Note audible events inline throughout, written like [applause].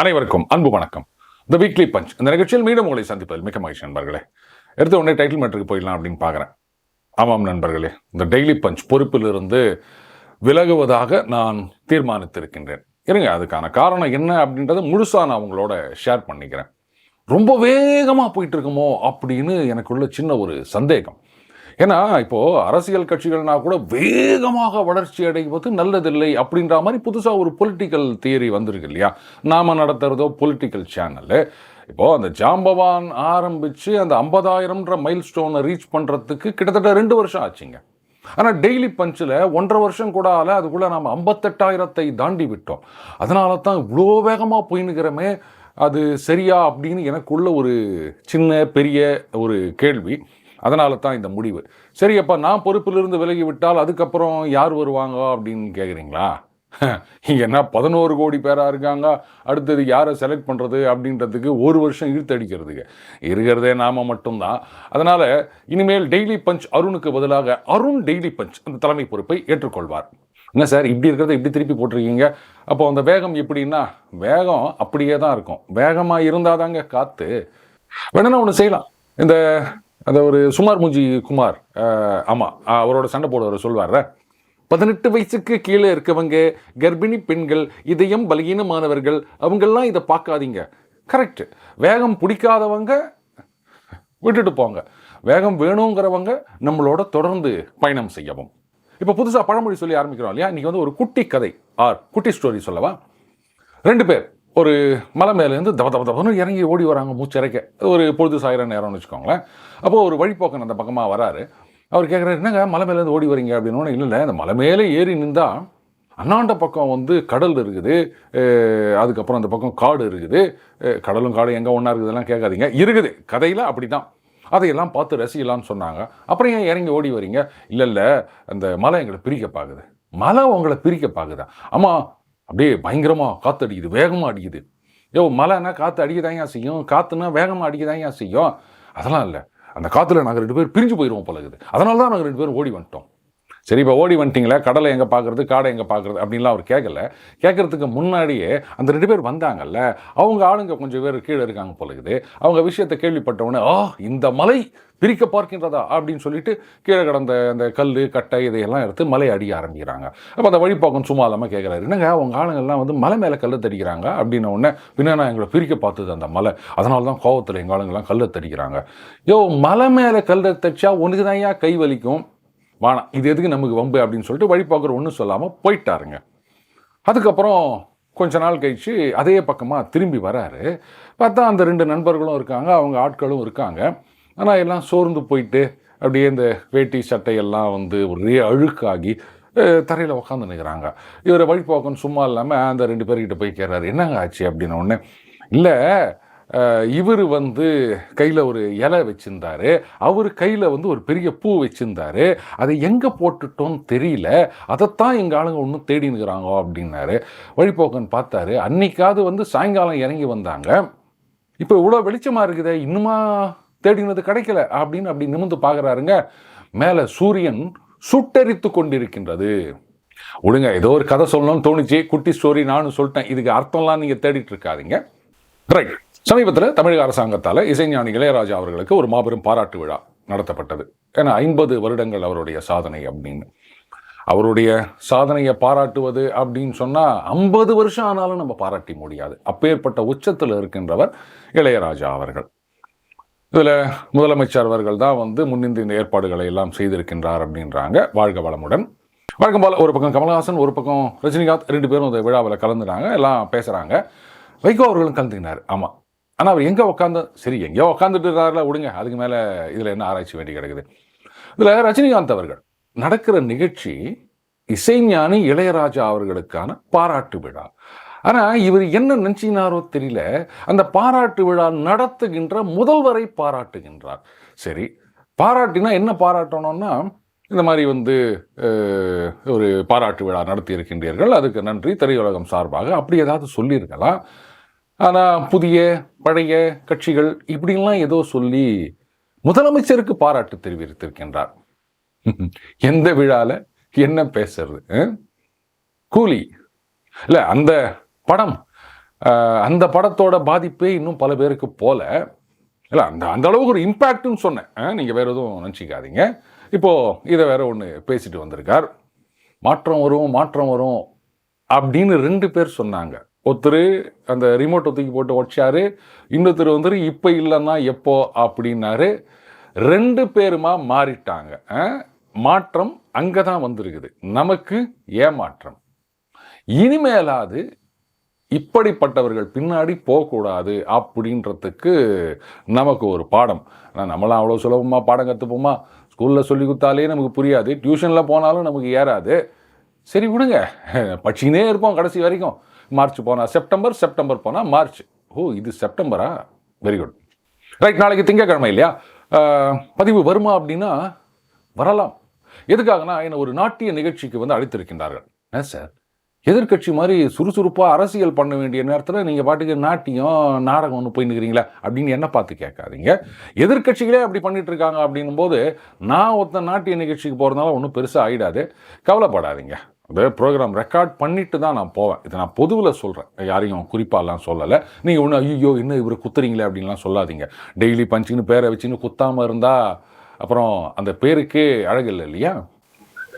அனைவருக்கும் அன்பு வணக்கம். த வீக்லி பஞ்ச் இந்த நிகழ்ச்சியில் மீண்டும் உங்களை சந்திப்பதில் மிக்க மகிழ்ச்சி நண்பர்களே. எடுத்த உடனே டைட்டில் மேட்டருக்கு போயிடலாம் அப்படின்னு பார்க்குறேன். ஆமாம் நண்பர்களே இந்த டெய்லி பஞ்ச் பொறுப்பிலிருந்து விலகுவதாக நான் தீர்மானித்திருக்கின்றேன். இருங்க அதுக்கான காரணம் என்ன அப்படின்றத முழுசாக நான் உங்களோட ஷேர் பண்ணிக்கிறேன். ரொம்ப வேகமாக போயிட்டு இருக்குமோ அப்படின்னு எனக்குள்ள சின்ன ஒரு சந்தேகம். ஏன்னா இப்போது அரசியல் கட்சிகள்னா கூட வேகமாக வளர்ச்சி அடைவது நல்லதில்லை அப்படின்ற மாதிரி புதுசாக ஒரு பொலிட்டிக்கல் தியரி வந்திருக்கு இல்லையா? நாம் நடத்துகிறதோ பொலிட்டிக்கல் சேனலு இப்போது அந்த ஜாம்பவான் ஆரம்பித்து அந்த ஐம்பதாயிரம்ன்ற மைல் ஸ்டோனை ரீச் பண்ணுறதுக்கு கிட்டத்தட்ட ரெண்டு வருஷம் ஆச்சுங்க. ஆனால் டெய்லி பஞ்சில் ஒன்றரை வருஷம் கூட ஆல அதுக்குள்ளே நாம் ஐம்பத்தெட்டாயிரத்தை தாண்டி விட்டோம். அதனால தான் இவ்வளோ வேகமாக போயின்னுக்கிறோமே அது சரியா அப்படின்னு எனக்குள்ள ஒரு சின்ன பெரிய ஒரு கேள்வி. அதனால தான் இந்த முடிவு. சரி அப்போ நான் பொறுப்பிலிருந்து விலகி விட்டால் அதுக்கப்புறம் யார் வருவாங்க அப்படின்னு கேட்குறீங்களா [laughs] இங்கே என்ன பதினோரு கோடி பேராக இருக்காங்க? அடுத்தது யாரை செலக்ட் பண்ணுறது அப்படின்றதுக்கு ஒரு வருஷம் இழுத்தடிக்கிறதுக்கு இருக்கிறதே நாம் மட்டும்தான். அதனால் இனிமேல் டெய்லி பஞ்ச் அருணுக்கு பதிலாக அருண் டெய்லி பஞ்ச் அந்த தலைமை பொறுப்பை ஏற்றுக்கொள்வார். என்ன சார் இப்படி இருக்கிறத இப்படி திருப்பி போட்டிருக்கீங்க? அப்போ அந்த வேகம் எப்படின்னா வேகம் அப்படியே தான் இருக்கும். வேகமாக இருந்தால் தாங்க காற்று வேணும்னா ஒன்று செய்யலாம். இந்த அந்த ஒரு சுமார் மூஞ்சி குமார் ஆமாம் அவரோட சண்டை போடுவார் சொல்வார்ல? பதினெட்டு வயசுக்கு கீழே இருக்கவங்க கர்ப்பிணி பெண்கள் இதயம் பலகீனமானவர்கள் அவங்கெல்லாம் இதை பார்க்காதீங்க. கரெக்ட் வேகம் பிடிக்காதவங்க விட்டுட்டு போங்க. வேகம் வேணுங்கிறவங்க நம்மளோட தொடர்ந்து பயணம் செய்யவும். இப்போ புதுசாக பழமொழி சொல்லி ஆரம்பிக்கிறோம் இல்லையா? இன்றைக்கி வந்து ஒரு குட்டி கதை ஆர் குட்டி ஸ்டோரி சொல்லவா? ரெண்டு பேர். ஒரு மலை மேலேருந்து தப தப தபன்னு இறங்கி ஓடி வராங்க மூச்சிறைக்க ஒரு பொழுது சாயிர நேரம்னு வச்சுக்கோங்களேன். அப்போது ஒரு வழிப்போக்கன் அந்த பக்கமாக வராரு. அவர் கேட்குறாரு என்னங்க மலை மேலேருந்து ஓடி வரீங்க அப்படின்னு இல்லை அந்த மலை மேலே ஏறி நின்றா அண்ணாண்ட பக்கம் வந்து கடல் இருக்குது. அதுக்கப்புறம் அந்த பக்கம் காடு இருக்குது. கடலும் காடு எங்கே ஒன்றா இருக்குதுலாம் கேட்காதீங்க. இருக்குது. கதையில் அப்படி தான் அதையெல்லாம் பார்த்து ரசிக்கலாம்னு சொன்னாங்க. அப்புறம் ஏன் இறங்கி ஓடி வரீங்க இல்லை இல்லை அந்த மலை எங்களை பிரிக்க பார்க்குது மலை உங்களை பிரிக்க பார்க்குதா ஆமாம் அப்படியே பயங்கரமாக காற்று அடிக்குது வேகமாக அடிக்குது. யோ மலைன்னா காற்று அடிக்கதாங்க செய்யும் காற்றுனா வேகமாக அடிக்கதாங்க செய்யும். அதெல்லாம் இல்லை. அந்த காற்றுல நாங்கள் ரெண்டு பேரும் பிரிஞ்சு போயிடுவோம் போல அதனால தான் நாங்கள் ரெண்டு பேரும் ஓடி வந்துட்டோம். சரி இப்போ ஓடி வந்துட்டிங்களா கடலை எங்கே பார்க்குறது காடை எங்கே பார்க்குறது அப்படின்லாம் அவர் கேட்கல கேட்குறதுக்கு முன்னாடியே அந்த ரெண்டு பேர் வந்தாங்கல்ல அவங்க ஆளுங்க கொஞ்சம் பேர் கீழே இருக்காங்க போல இருக்குது. அவங்க விஷயத்தை கேள்விப்பட்டவொடனே ஆ இந்த மலை பிரிக்க பார்க்கின்றதா? அப்படின்னு சொல்லிட்டு கீழே கிடந்த அந்த கல் கட்டை இதையெல்லாம் எடுத்து மலை அடிய ஆரம்பிக்கிறாங்க. அப்போ அந்த வழிபாக்கம் சும்மா இல்லாமல் கேட்குறாரு என்னங்க அவங்க ஆளுங்கள்லாம் வந்து மலை மேலே கல் தடிக்கிறாங்க? அப்படின்ன உடனே பின்ன நான் எங்களை பிரிக்க பார்த்தது அந்த மலை. அதனால தான் கோவத்தில் எங்கள் ஆளுங்கள்லாம் கல்லை தடிக்கிறாங்க. யோ மலை மேலே கல்லை தடிச்சா உனக்கு தான் ஏன் கை வலிக்கும்? வானம் இது எதுக்கு நமக்கு வம்பு அப்படின்னு சொல்லிட்டு வழிபாக்கிற ஒன்றும் சொல்லாமல் போயிட்டாருங்க. அதுக்கப்புறம் கொஞ்ச நாள் கழிச்சு அதே பக்கமாக திரும்பி வராரு. பார்த்தா அந்த ரெண்டு நண்பர்களும் இருக்காங்க அவங்க ஆட்களும் இருக்காங்க. ஆனால் எல்லாம் சோர்ந்து போயிட்டு அப்படியே இந்த வேட்டி சட்டையெல்லாம் வந்து ஒரே அழுக்காகி தரையில் உட்காந்து நிற்கிறாங்க இவர் வழிபோக்கன்னு சும்மா இல்லாமல் அந்த ரெண்டு பேர்கிட்ட போய் கேட்குறாரு என்னங்க ஆச்சு? அப்படின்ன உடனே இல்லை இவர் வந்து கையில் ஒரு இலை வச்சுருந்தார். அவர் கையில் வந்து ஒரு பெரிய பூ வச்சுருந்தார். அதை எங்கே போட்டுட்டோன்னு தெரியல. அதைத்தான் எங்கள் ஆளுங்க ஒன்றும் தேடினுக்கிறாங்க அப்படின்னாரு. வழிபோக்கன் பார்த்தாரு. அன்னைக்காவது வந்து சாயங்காலம் இறங்கி வந்தாங்க. இப்போ இவ்வளோ வெளிச்சமாக இருக்குதே இன்னுமா தேடினது கிடைக்கல அப்படின்னு அப்படி நிமிந்து பார்க்குறாருங்க. மேலே சூரியன் சுட்டரித்து கொண்டிருக்கின்றது. விடுங்க ஏதோ ஒரு கதை சொல்லணும்னு தோணுச்சு. குட்டி ஸ்டோரி நானும் சொல்லிட்டேன். இதுக்கு அர்த்தம்லாம் நீங்கள் தேடிட்டு இருக்காதிங்க. ரைட் சமீபத்தில் தமிழக அரசாங்கத்தால் இசைஞானி இளையராஜா அவர்களுக்கு ஒரு மாபெரும் பாராட்டு விழா நடத்தப்பட்டது. ஏன்னா ஐம்பது வருடங்கள் அவருடைய சாதனை அப்படின்னு. அவருடைய சாதனையை பாராட்டுவது அப்படின்னு சொன்னால் ஐம்பது வருஷம் ஆனாலும் நம்ம பாராட்டி முடியாது. அப்பேற்பட்ட உச்சத்தில் இருக்கின்றவர் இளையராஜா அவர்கள். இதில் முதலமைச்சர் அவர்கள் தான் வந்து முன்னிந்து இந்த ஏற்பாடுகளை எல்லாம் செய்திருக்கின்றார் அப்படின்றாங்க வாழ்க வளமுடன். வழக்கம் போல் ஒரு பக்கம் கமல்ஹாசன் ஒரு பக்கம் ரஜினிகாந்த் ரெண்டு பேரும் இந்த விழாவில் கலந்துனாங்க எல்லாம் பேசுகிறாங்க வைகோ அவர்களும் கலந்துக்கினார். ஆமாம் ஆனால் அவர் எங்கே உட்காந்து சரி எங்கேயோ உட்காந்துட்டு இருக்காருல விடுங்க. அதுக்கு மேலே இதில் என்ன ஆராய்ச்சி வேண்டி கிடக்குது. இதில் ரஜினிகாந்த் அவர்கள் நடக்கிற நிகழ்ச்சி இசைஞானி இளையராஜா அவர்களுக்கான பாராட்டு விழா. ஆனால் இவர் என்ன நினச்சினாரோ தெரியல. அந்த பாராட்டு விழா நடத்துகின்ற முதல்வரை பாராட்டுகின்றார். சரி பாராட்டினா என்ன பாராட்டணும்னா இந்த மாதிரி வந்து ஒரு பாராட்டு விழா நடத்தி இருக்கின்றீர்கள் அதுக்கு நன்றி. திரையுலகம் சார்பாக அப்படி ஏதாவது சொல்லியிருக்கலாம். ஆனால் புதிய பழைய கட்சிகள் இப்படிலாம் ஏதோ சொல்லி முதலமைச்சருக்கு பாராட்டு தெரிவித்திருக்கின்றார். எந்த விழால என்ன பேசுறது கூலி. இல்லை அந்த படம் அந்த படத்தோட பாதிப்பே இன்னும் பல பேருக்கு போல. இல்லை அந்த அந்த அளவுக்கு ஒரு இம்பேக்ட்னு சொன்னேன் நீங்கள் வேறு வேற எதுவும் நினச்சிக்காதீங்க. இப்போது இதை வேற ஒன்று பேசிட்டு வந்திருக்கார். மாற்றம் வரும் மாற்றம் வரும் அப்படின்னு ரெண்டு பேர் சொன்னாங்க. ஒருத்தர் அந்த ரிமோட்டை தூக்கி போட்டு உடச்சாரு. இன்னொருத்தர் வந்துரு இப்போ இல்லைன்னா எப்போ? அப்படின்னாரு. ரெண்டு பேருமா மாறிட்டாங்க. மாற்றம் அங்கே தான் வந்திருக்குது. நமக்கு ஏமாற்றம். இனிமேலாது இப்படிப்பட்டவர்கள் பின்னாடி போகக்கூடாது அப்படின்றதுக்கு நமக்கு ஒரு பாடம். ஆனால் நம்மளாம் அவ்வளோ சுலபமாக பாடம் கற்றுப்போமா ஸ்கூலில் சொல்லி கொடுத்தாலே நமக்கு புரியாது. டியூஷனில் போனாலும் நமக்கு ஏறாது. சரி விடுங்க. படிச்சுக்கினே இருப்போம் கடைசி வரைக்கும். மார்ச் போனால் செப்டம்பர் செப்டம்பர் போனால் மார்ச். ஓ இது செப்டம்பரா? வெரி குட் ரைட் நாளைக்கு திங்கக்கிழமை இல்லையா? பதிவு வருமா அப்படின்னா வரலாம். எதுக்காகனா என்னை ஒரு நாட்டிய நிகழ்ச்சிக்கு வந்து அழைத்திருக்கின்றார்கள். ஏன் சார்? எதிர்க்கட்சி மாதிரி சுறுசுறுப்பாக அரசியல் பண்ண வேண்டிய நேரத்தில் நீங்கள் பாட்டுக்கு நாட்டியம் நாடகம் ஒன்று போய் அப்படின்னு என்ன பார்த்து கேட்காதீங்க. எதிர்க்கட்சிகளே அப்படி பண்ணிட்டு இருக்காங்க அப்படின்னும் போது நான் ஒருத்தன் நாட்டிய நிகழ்ச்சிக்கு போகிறதுனால ஒன்றும் பெருசாக ஆகிடாது கவலைப்படாதீங்க. அது ப்ரோக்ராம் ரெக்கார்ட் பண்ணிட்டு தான் நான் போவேன். இதை நான் பொதுவில் சொல்கிறேன் யாரையும் குறிப்பாலாம் சொல்லலை. நீங்கள் ஒன்று ஐயோ இன்னும் இவர் குத்துறீங்களே? அப்படின்லாம் சொல்லாதீங்க. டெய்லி பஞ்சுன்னு பேரை வச்சுன்னு குத்தாமல் இருந்தால் அப்புறம் அந்த பேருக்கு அழகில்லை இல்லையா?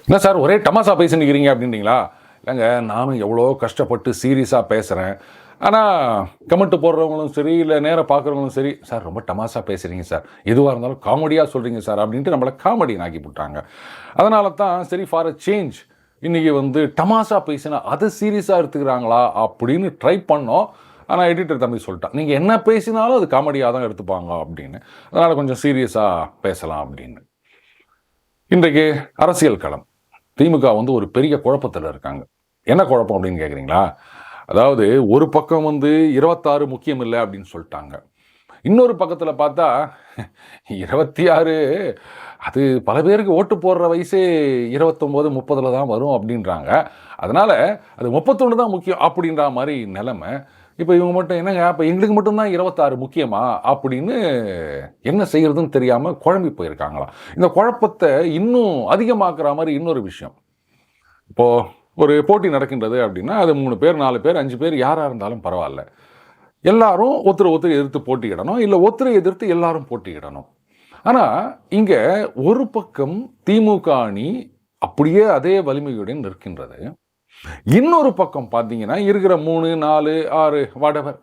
என்ன சார் ஒரே டமாசா பேசி நிற்கிறீங்க அப்படின்றீங்களா? இல்லைங்க நானும் எவ்வளோ கஷ்டப்பட்டு சீரியஸாக பேசுகிறேன் ஆனால் கமெண்ட் போடுறவங்களும் சரி இல்லை நேராக பார்க்குறவங்களும் சரி சார் ரொம்ப டமாசா பேசுகிறீங்க சார். எதுவாக இருந்தாலும் காமெடியாக சொல்கிறீங்க சார். அப்படின்ட்டு நம்மளை காமெடியன் ஆக்கி போட்டாங்க அதனால தான் சரி ஃபார் அ சேஞ்ச் இன்றைக்கி வந்து டமாசா பேசினா அதை சீரியஸாக எடுத்துக்கிறாங்களா அப்படின்னு ட்ரை பண்ணோம். ஆனால் எடிட்டர் தம்பி சொல்லிட்டான் நீங்கள் என்ன பேசினாலும் அது காமெடியாக தான் எடுத்துப்பாங்க அப்படின்னு. அதனால் கொஞ்சம் சீரியஸாக பேசலாம் அப்படின்னு. இன்றைக்கு அரசியல் களம். திமுக வந்து ஒரு பெரிய குழப்பத்தில் இருக்காங்க. என்ன குழப்பம் அப்படின்னு கேட்குறீங்களா அதாவது ஒரு பக்கம் வந்து இருபத்தாறு முக்கியம் இல்லை அப்படின்னு சொல்லிட்டாங்க. இன்னொரு பக்கத்தில் பார்த்தா இருபத்தி ஆறு அது பல பேருக்கு ஓட்டு போடுற வயசே இருபத்தொம்போது முப்பதில் தான் வரும் அப்படின்றாங்க. அதனால் அது முப்பத்தொன்று தான் முக்கியம் அப்படின்ற மாதிரி நிலமை. இப்போ இவங்க மட்டும் என்னங்க அப்போ எங்களுக்கு மட்டும்தான் இருபத்தாறு முக்கியமா அப்படின்னு என்ன செய்கிறதுன்னு தெரியாமல் குழம்பி போயிருக்காங்களாம். இந்த குழப்பத்தை இன்னும் அதிகமாக்குற மாதிரி இன்னொரு விஷயம். இப்போது ஒரு போட்டி நடக்கின்றது அப்படின்னா அது மூணு பேர் நாலு பேர் அஞ்சு பேர் யாராக இருந்தாலும் பரவாயில்ல. எல்லாரும் ஒருத்தர் ஒருத்தர் எதிர்த்து போட்டியிடணும் இல்லை ஒருத்தரை எதிர்த்து எல்லாரும் போட்டியிடணும். ஆனால் இங்கே ஒரு பக்கம் திமுக அணி அப்படியே அதே வலிமையுடன் நிற்கின்றது. இன்னொரு பக்கம் பார்த்தீங்கன்னா இருக்கிற மூணு நாலு ஆறு வாடவர்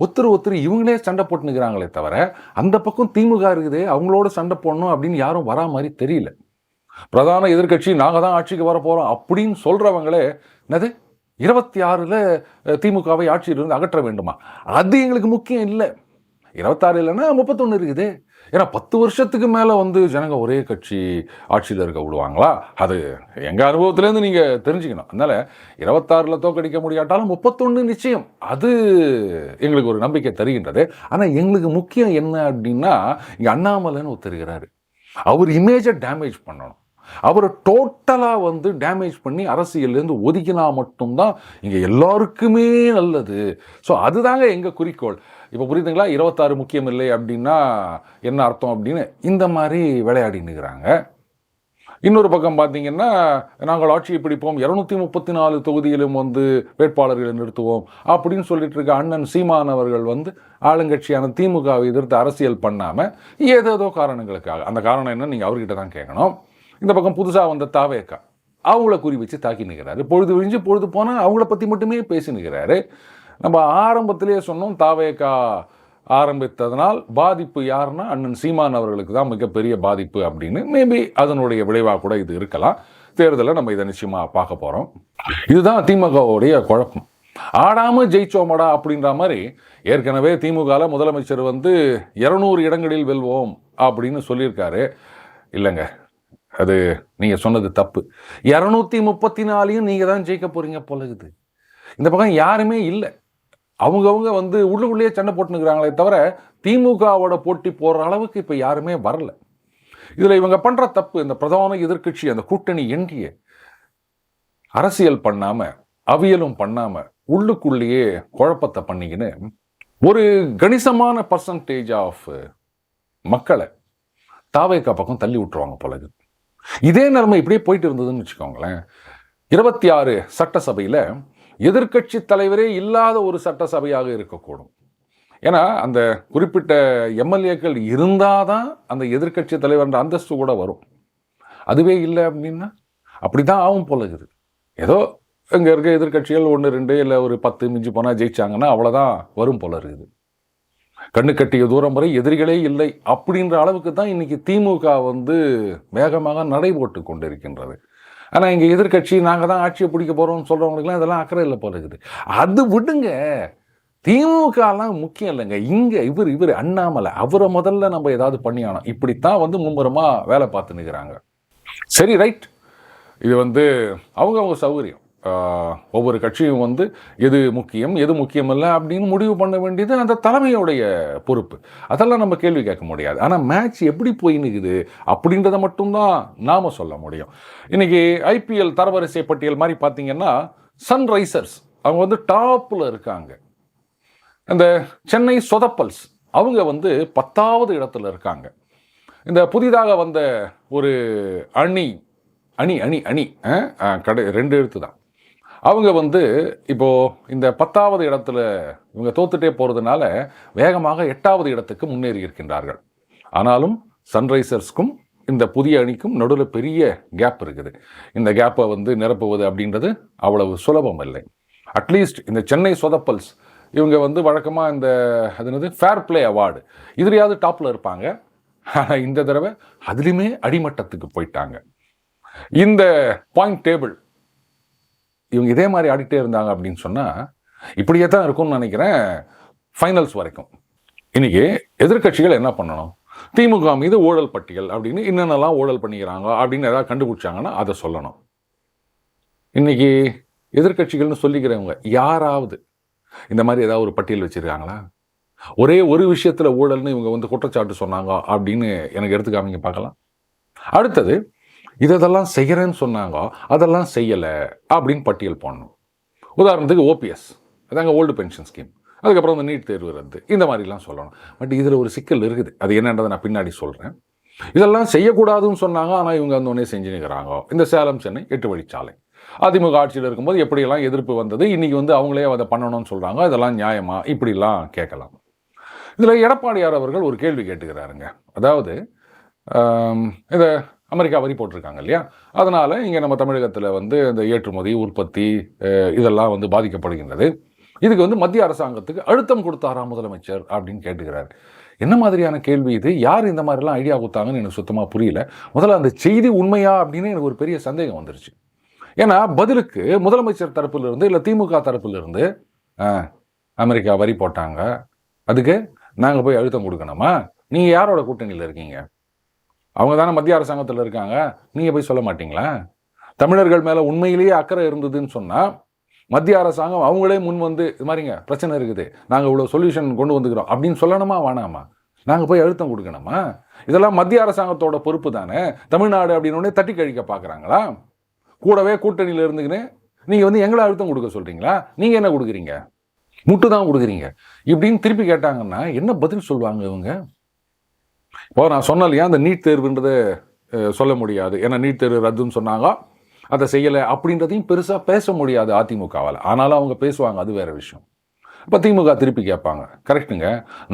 ஒருத்தர் ஒருத்தர் இவங்களே சண்டை போட்டுனுக்கிறாங்களே தவிர அந்த பக்கம் திமுக இருக்குது அவங்களோட சண்டை போடணும் அப்படின்னு யாரும் வரா மாதிரி தெரியல. பிரதான எதிர்க்கட்சி நாங்கள் தான் ஆட்சிக்கு வர போகிறோம் அப்படின்னு சொல்கிறவங்களே என்னது? இருபத்தி ஆறில் திமுகவை ஆட்சியிலிருந்து அகற்ற வேண்டுமா? அது எங்களுக்கு முக்கியம் இல்லை. இருபத்தாறு இல்லைன்னா முப்பத்தொன்று இருக்குது. ஏன்னா பத்து வருஷத்துக்கு மேலே வந்து ஜனங்க ஒரே கட்சி ஆட்சியில் இருக்க விடுவாங்களா? அது எங்கள் அனுபவத்துலேருந்து நீங்கள் தெரிஞ்சுக்கணும். அதனால் இருபத்தாறில் தோக்கடிக்க முடியாட்டாலும் முப்பத்தொன்று நிச்சயம். அது எங்களுக்கு ஒரு நம்பிக்கை தருகின்றது. ஆனால் எங்களுக்கு முக்கியம் என்ன அப்படின்னா இங்கே அண்ணாமலைன்னு ஒருத்தருக்கிறாரு அவர் இமேஜை டேமேஜ் பண்ணணும். அவரை டோட்டலாக வந்து டேமேஜ் பண்ணி அரசியல்லேருந்து ஒதுக்கினா மட்டும்தான் இங்கே எல்லாருக்குமே நல்லது. ஸோ அதுதாங்க எங்கள் குறிக்கோள். இப்போ புரியுதுங்களா? இருபத்தாறு முக்கியம் இல்லை அப்படின்னா என்ன அர்த்தம் அப்படின்னு? இந்த மாதிரி விளையாடினுக்கிறாங்க இன்னொரு பக்கம் பார்த்தீங்கன்னா நாங்கள் ஆட்சியை பிடிப்போம் இரநூத்தி முப்பத்தி நாலு தொகுதியிலும் வந்து வேட்பாளர்களை நிறுத்துவோம் அப்படின்னு சொல்லிட்டு இருக்க அண்ணன் சீமான் அவர்கள் வந்து ஆளுங்கட்சியான திமுகவை எதிர்த்து அரசியல் பண்ணாமல் ஏதேதோ காரணங்களுக்காக அந்த காரணம் என்ன நீங்கள் அவர்கிட்ட தான் கேட்கணும். இந்த பக்கம் புதுசாக வந்த தாவேக்கா அவங்கள குறி வச்சு தாக்கி நிற்கிறாரு பொழுது விழிஞ்சு பொழுது போனால் அவங்கள பற்றி மட்டுமே பேசி நிற்கிறாரு நம்ம ஆரம்பத்திலேயே சொன்னோம் தாவேக்கா ஆரம்பித்ததனால் பாதிப்பு யாருன்னா அண்ணன் சீமான் அவர்களுக்கு தான் மிகப்பெரிய பாதிப்பு அப்படின்னு. மேபி அதனுடைய விளைவாக கூட இது இருக்கலாம். தேர்தலில் நம்ம இதை நிச்சயமாக பார்க்க போகிறோம் இதுதான் திமுகவுடைய குழப்பம். ஆடாமல் ஜெயிச்சோமடா அப்படின்ற மாதிரி ஏற்கனவே திமுகவில் முதலமைச்சர் வந்து இரநூறு இடங்களில் வெல்வோம் அப்படின்னு சொல்லியிருக்காரு. இல்லைங்க அது நீங்கள் சொன்னது தப்பு. இரநூத்தி முப்பத்தி நாலையும் நீங்கள் தான் ஜெயிக்க போகிறீங்க பொழுது இந்த பக்கம் யாருமே இல்லை. அவங்கவுங்க வந்து உள்ளுக்குள்ளேயே சண்டை போட்டுனுக்குறாங்களே தவிர திமுகவோட போட்டி போடுற அளவுக்கு இப்போ யாருமே வரல. இதில் இவங்க பண்ணுற தப்பு இந்த பிரதான எதிர்க்கட்சி அந்த கூட்டணி என்டிஏ அரசியல் பண்ணாமல் அவியலும் பண்ணாமல் உள்ளுக்குள்ளேயே குழப்பத்தை பண்ணிக்கின்னு ஒரு கணிசமான பர்சன்டேஜ் ஆஃப் மக்களை தாவேக்கா பக்கம் தள்ளி விட்டுருவாங்க போல இதே நிலைமை இப்படியே போயிட்டு இருந்ததுன்னு வச்சுக்கோங்களேன். இருபத்தி ஆறு சட்டசபையில் எதிர்க்கட்சி தலைவரே இல்லாத ஒரு சட்டசபையாக இருக்கக்கூடும். ஏன்னா அந்த குறிப்பிட்ட எம்எல்ஏக்கள் இருந்தால் தான் அந்த எதிர்க்கட்சி தலைவர்ன்ற அந்தஸ்து கூட வரும். அதுவே இல்லை அப்படின்னா அப்படி தான் ஆகும் போல இருக்குது. ஏதோ இங்கே இருக்க எதிர்க்கட்சிகள் ஒன்று ரெண்டு இல்லை ஒரு பத்து மிஞ்சி போனால் ஜெயிச்சாங்கன்னா அவ்வளோதான் வரும் போல இருக்குது. கண்ணு கட்டிய தூரம் வரை எதிரிகளே இல்லை அப்படின்ற அளவுக்கு தான் இன்றைக்கி திமுக வந்து வேகமாக நடைபோட்டு கொண்டிருக்கின்றது. ஆனால் இங்கே எதிர்க்கட்சி நாங்கள் தான் ஆட்சியை பிடிக்க போகிறோம்னு சொல்கிறவங்களுக்குலாம் இதெல்லாம் அக்கறை இல்லை போல இருக்குது. அது விடுங்க. திமுகலாம் முக்கியம் இல்லைங்க. இங்கே இவர் இவர் அண்ணாமலை அவரை முதல்ல நம்ம ஏதாவது பண்ணியானோம் இப்படித்தான் வந்து மும்முரமாக வேலை பார்த்து நிற்கிறாங்க சரி ரைட். இது வந்து அவங்கவுங்க சௌகரியம். ஒவ்வொரு கட்சியும் வந்து எது முக்கியம் எது முக்கியம் இல்லை அப்படின்னு முடிவு பண்ண வேண்டியது அந்த தலைமையுடைய பொறுப்பு. அதெல்லாம் நம்ம கேள்வி கேட்க முடியாது. ஆனால் மேட்ச் எப்படி போய் நிற்குது அப்படின்றத மட்டும்தான் நாம் சொல்ல முடியும். இன்றைக்கி ஐபிஎல் தரவரிசை பட்டியல் மாதிரி பார்த்தீங்கன்னா சன்ரைசர்ஸ் அவங்க வந்து டாப்பில் இருக்காங்க. அந்த சென்னை சொதப்பல்ஸ் அவங்க வந்து பத்தாவது இடத்துல இருக்காங்க. இந்த புதிதாக வந்த ஒரு அணி அணி அணி அணி கடை ரெண்டு எழுத்து தான். அவங்க வந்து இப்போது இந்த பத்தாவது இடத்துல இவங்க தோத்துட்டே போகிறதுனால வேகமாக எட்டாவது இடத்துக்கு முன்னேறி இருக்கின்றார்கள். ஆனாலும் சன்ரைசர்ஸ்க்கும் இந்த புதிய அணிக்கும் நடுவில் பெரிய கேப் இருக்குது. இந்த கேப்பை வந்து நிரப்புவது அப்படின்றது அவ்வளவு சுலபம் இல்லை. அட்லீஸ்ட் இந்த சென்னை சொதப்பல்ஸ் இவங்க வந்து வழக்கமாக இந்த அது என்னது ஃபேர் ப்ளே அவார்டு இதுலையாவது டாப்பில் இருப்பாங்க. ஆனால் இந்த தடவை அதுலேயுமே அடிமட்டத்துக்கு போயிட்டாங்க. இந்த பாயிண்ட் டேபிள் இவங்க இதே மாதிரி ஆடிட்டே இருந்தாங்க அப்படின்னு சொன்னால் இப்படியே தான் இருக்கும்னு நினைக்கிறேன் ஃபைனல்ஸ் வரைக்கும். இன்றைக்கி எதிர்க்கட்சிகள் என்ன பண்ணணும்? திமுக மீது ஊழல் பட்டியல் அப்படின்னு என்னென்னலாம் ஊழல் பண்ணிக்கிறாங்க அப்படின்னு ஏதாவது கண்டுபிடிச்சாங்கன்னா அதை சொல்லணும். இன்னைக்கு எதிர்க்கட்சிகள்னு சொல்லிக்கிறவங்க யாராவது இந்த மாதிரி ஏதாவது ஒரு பட்டியல் வச்சுருக்காங்களா? ஒரே ஒரு விஷயத்தில் ஊழல்னு இவங்க வந்து குற்றச்சாட்டு சொன்னாங்க அப்படின்னு எனக்கு எடுத்து காமிங்க பார்க்கலாம். அடுத்தது இதெல்லாம் செய்கிறேன்னு சொன்னாங்க அதெல்லாம் செய்யலை அப்படின்னு பட்டியல் போடணும். உதாரணத்துக்கு ஓபிஎஸ் அதாங்க ஓல்டு பென்ஷன் ஸ்கீம். அதுக்கப்புறம் இந்த நீட் தேர்வு ரத்து இந்த மாதிரிலாம் சொல்லணும். பட் இதில் ஒரு சிக்கல் இருக்குது. அது என்னன்றதை நான் பின்னாடி சொல்கிறேன் இதெல்லாம் செய்யக்கூடாதுன்னு சொன்னாங்க ஆனால் இவங்க அந்த ஒன்றே செஞ்சுனுக்கிறாங்க இந்த சேலம் சென்னை எட்டு வழிச்சாலை. அதிமுக ஆட்சியில் இருக்கும்போது எப்படியெல்லாம் எதிர்ப்பு வந்தது? இன்றைக்கி வந்து அவங்களே அதை பண்ணணும்னு சொல்கிறாங்க இதெல்லாம் நியாயமா? இப்படிலாம் கேட்கலாம். இதில் எடப்பாடியார் அவர்கள் ஒரு கேள்வி கேட்டுக்கிறாருங்க. அதாவது இந்த அமெரிக்கா வரி போட்டிருக்காங்க இல்லையா? அதனால் இங்கே நம்ம தமிழகத்தில் வந்து இந்த ஏற்றுமதி உற்பத்தி இதெல்லாம் வந்து பாதிக்கப்படுகின்றது. இதுக்கு வந்து மத்திய அரசாங்கத்துக்கு அழுத்தம் கொடுத்தாரா முதலமைச்சர் அப்படின்னு கேட்டுக்கிறாரு. என்ன மாதிரியான கேள்வி இது? யார் இந்த மாதிரிலாம் ஐடியா கொடுத்தாங்கன்னு எனக்கு சுத்தமாக புரியல. முதல்ல அந்த செய்தி உண்மையா அப்படின்னு எனக்கு ஒரு பெரிய சந்தேகம் வந்துருச்சு. ஏன்னா பதிலுக்கு முதலமைச்சர் தரப்பிலிருந்து இல்லை திமுக தரப்பிலிருந்து அமெரிக்கா வரி போட்டாங்க. அதுக்கு நாங்கள் போய் அழுத்தம் கொடுக்கணுமா? நீங்கள் யாரோட கூட்டணியில் இருக்கீங்க? அவங்க தானே மத்திய அரசாங்கத்தில் இருக்காங்க. நீங்கள் போய் சொல்ல மாட்டீங்களா? தமிழர்கள் மேலே உண்மையிலேயே அக்கறை இருந்ததுன்னு சொன்னால் மத்திய அரசாங்கம் அவங்களே முன் வந்து இது மாதிரிங்க பிரச்சனை இருக்குது. நாங்கள் இவ்வளோ சொல்யூஷன் கொண்டு வந்துக்கிறோம். அப்படின்னு சொல்லணுமா வேணாமா? நாங்கள் போய் அழுத்தம் கொடுக்கணுமா? இதெல்லாம் மத்திய அரசாங்கத்தோட பொறுப்பு தானே? தமிழ்நாடு அப்படின்னு உடனே தட்டி கழிக்க பார்க்குறாங்களா கூடவே கூட்டணியில் இருந்துக்கின்னு நீங்கள் வந்து எங்களை அழுத்தம் கொடுக்க சொல்கிறீங்களா நீங்கள் என்ன கொடுக்குறீங்க? முட்டு தான் கொடுக்குறீங்க. இப்படின்னு திருப்பி கேட்டாங்கன்னா என்ன பதில் சொல்லுவாங்க இவங்க? இப்போ நான் சொன்னேன் இல்லையா அந்த நீட் தேர்வுன்றதை சொல்ல முடியாது. ஏன்னா நீட் தேர்வு ரத்துன்னு சொன்னாங்க. அதை செய்யலை அப்படின்றதையும் பெருசாக பேச முடியாது அதிமுகவால். ஆனாலும் அவங்க பேசுவாங்க அது வேற விஷயம். இப்போ திமுக திருப்பி கேட்பாங்க. கரெக்டுங்க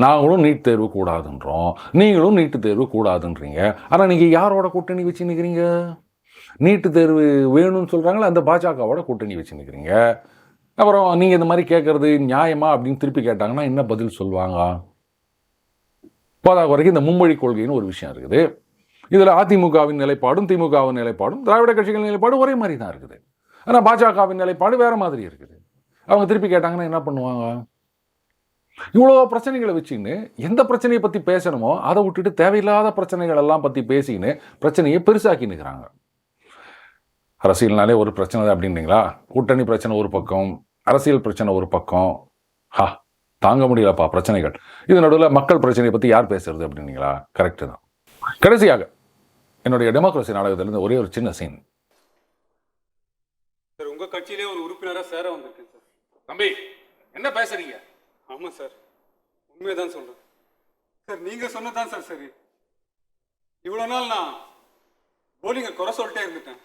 நாங்களும் நீட் தேர்வு கூடாதுன்றோம். நீங்களும் நீட்டு தேர்வு கூடாதுன்றீங்க. ஆனால் நீங்கள் யாரோட கூட்டணி வச்சு நிற்கிறீங்க நீட்டு தேர்வு வேணும்னு சொல்கிறாங்களா அந்த பாஜகவோட கூட்டணி வச்சு நிற்கிறீங்க அப்புறம் நீங்கள் இந்த மாதிரி கேட்குறது நியாயமா அப்படின்னு திருப்பி கேட்டாங்கன்னா என்ன பதில் சொல்லுவாங்க? போதா வரைக்கும் இந்த மும்மொழி கொள்கைன்னு ஒரு விஷயம் இருக்குது. இதில் அதிமுகவின் நிலைப்பாடும் திமுகவின் நிலைப்பாடும் திராவிட கட்சிகளின் நிலைப்பாடும் ஒரே மாதிரி தான் இருக்குது. ஆனால் பாஜகவின் நிலைப்பாடு வேறு மாதிரி இருக்குது. அவங்க திருப்பி கேட்டாங்கன்னா என்ன பண்ணுவாங்க? இவ்வளோ பிரச்சனைகளை வச்சுக்கின்னு எந்த பிரச்சனையை பற்றி பேசணுமோ அதை விட்டுட்டு தேவையில்லாத பிரச்சனைகள் எல்லாம் பற்றி பேசிக்கின்னு பிரச்சனையை பெருசாக்கி நிற்கிறாங்க அரசியல்னாலே ஒரு பிரச்சனை தான் கூட்டணி பிரச்சனை ஒரு பக்கம் அரசியல் பிரச்சனை ஒரு பக்கம். ஹா தாங்க முடியலப்பா பிரச்சனைகள். இது நடுவில் மக்கள் பிரச்சனையை பற்றி யார் பேசுறது அப்படின்னீங்களா? கரெக்டு தான். கடைசியாக என்னுடைய டெமோக்ரஸி நாடகத்திலிருந்து ஒரே ஒரு சின்ன சீன் சார் உங்க கட்சியிலே ஒரு உறுப்பினரா சேர வந்திருக்கேன் சார். தம்பி என்ன பேசுறீங்க? ஆமா சார். உண்மையதான் சொல்றேன். சார் நீங்க சொன்னதான் சார் சரி. இவ்வளவு நாள் நான் போலிங்க குறை சொல்லிட்டே இருந்துட்டேன்.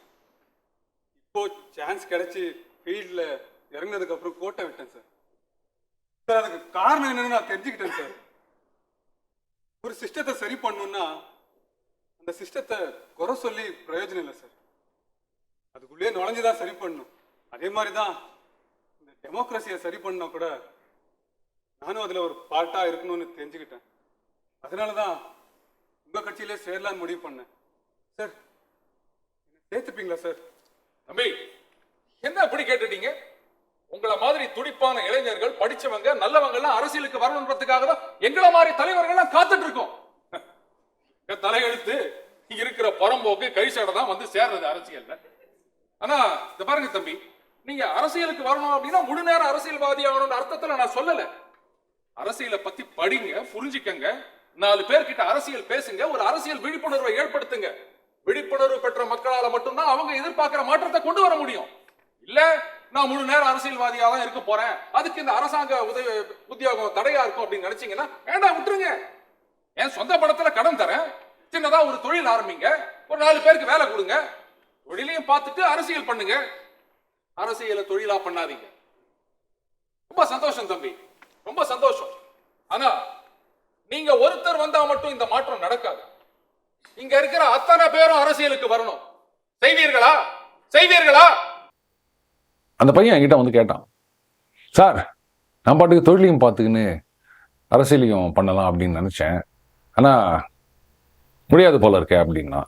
இப்போ சான்ஸ் கிடைச்சி ஃபீல்டில் இறங்கினதுக்கு அப்புறம் கோட்டை விட்டேன் சார். சார் அதுக்கு காரணம் என்னன்னு நான் தெரிஞ்சுக்கிட்டேன் சார். ஒரு சிஸ்டத்தை சரி பண்ணணும்னா அந்த சிஸ்டத்தை குறை சொல்லி பிரயோஜனம் இல்லை சார். அதுக்குள்ளேயே நுழைஞ்சு தான் சரி பண்ணணும். அதே மாதிரி தான் இந்த டெமோக்ரஸியை சரி பண்ணால் கூட நானும் அதில் ஒரு பார்ட்டாக இருக்கணும்னு தெரிஞ்சுக்கிட்டேன். அதனால தான் உங்கள் கட்சியிலே சேரலான்னு முடிவு பண்ணேன். சார் என்னை சேர்த்துப்பீங்களா சார்? தம்பி என்ன அப்படி கேட்டுட்டீங்க? துடிப்பான இளைஞர்கள் படிச்சவங்க நல்லவங்க எல்லாம் அரசியலுக்கு வரணுன்றதுக்காக தான் எங்களை மாதிரி தலைவர்கள் எல்லாம் காத்துட்டு இருக்கோம் தலையெழுத்து இங்க இருக்கிற புறம்போக்கு கைசடை தான் வந்து சேர்றது அரசியல்ல. ஆனா இந்த பாருங்க தம்பி நீங்க அரசியலுக்கு வரணும் அப்படின்னா முழு நேரம் அரசியல்வாதி ஆகணும்னு அர்த்தத்துல நான் சொல்லல. அரசியலை பத்தி படிங்க புரிஞ்சுக்கங்க. நாலு பேர்கிட்ட அரசியல் பேசுங்க ஒரு அரசியல் விழிப்புணர்வை ஏற்படுத்துங்க. விழிப்புணர்வு பெற்ற மக்களால மட்டும்தான் அவங்க எதிர்பார்க்கிற மாற்றத்தை கொண்டு வர முடியும். இல்ல நான் முழு நேரம் அரசியல்வாதியாக தான் இருக்க போறேன். அதுக்கு இந்த அரசாங்க உதவி உத்தியோகம் தடையா இருக்கும் அப்படின்னு நினைச்சீங்கன்னா வேண்டாம் விட்டுருங்க. என் சொந்த படத்துல கடன் தரேன். சின்னதா ஒரு தொழில் ஆரம்பிங்க. ஒரு நாலு பேருக்கு வேலை கொடுங்க. தொழிலையும் பார்த்துட்டு அரசியல் பண்ணுங்க. அரசியலை தொழிலா பண்ணாதீங்க. ரொம்ப சந்தோஷம் தம்பி. ரொம்ப சந்தோஷம். ஆனா நீங்க ஒருத்தர் வந்தா மட்டும் இந்த மாற்றம் நடக்காது. இங்க இருக்கிற அத்தனை பேரும் அரசியலுக்கு வரணும். செய்வீர்களா? செய்வீர்களா? அந்த பையன் என்கிட்ட வந்து கேட்டான் சார் நான் பாட்டுக்கு தொழிலையும் பார்த்துக்கின்னு அரசியலையும் பண்ணலாம் அப்படின்னு நினச்சேன். ஆனால் முடியாது போல இருக்கே அப்படின்னா.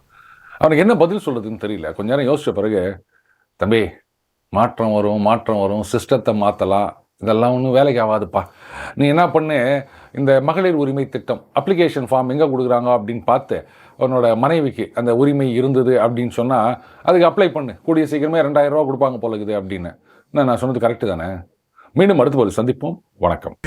அவனுக்கு என்ன பதில் சொல்கிறதுன்னு தெரியல. கொஞ்ச நேரம் யோசிச்ச பிறகு தம்பி மாற்றம் வரும் மாற்றம் வரும் சிஸ்டத்தை மாற்றலாம் இதெல்லாம் ஒன்றும் வேலைக்கு ஆகாதுப்பா. நீ என்ன பண்ணு? இந்த மகளிர் உரிமை திட்டம் அப்ளிகேஷன் ஃபார்ம் எங்கே கொடுக்குறாங்க? அப்படின்னு பார்த்து உன்னோட மனைவிக்கு அந்த உரிமை இருந்தது அப்படின்னு சொன்னால் அதுக்கு அப்ளை பண்ணு. கூடிய சீக்கிரமே ரெண்டாயிரம் ரூபா கொடுப்பாங்க போல இருக்குது அப்படின்னு. நான் சொன்னது கரெக்டு தானே? மீண்டும் அடுத்த ஒரு சந்திப்போம். வணக்கம்.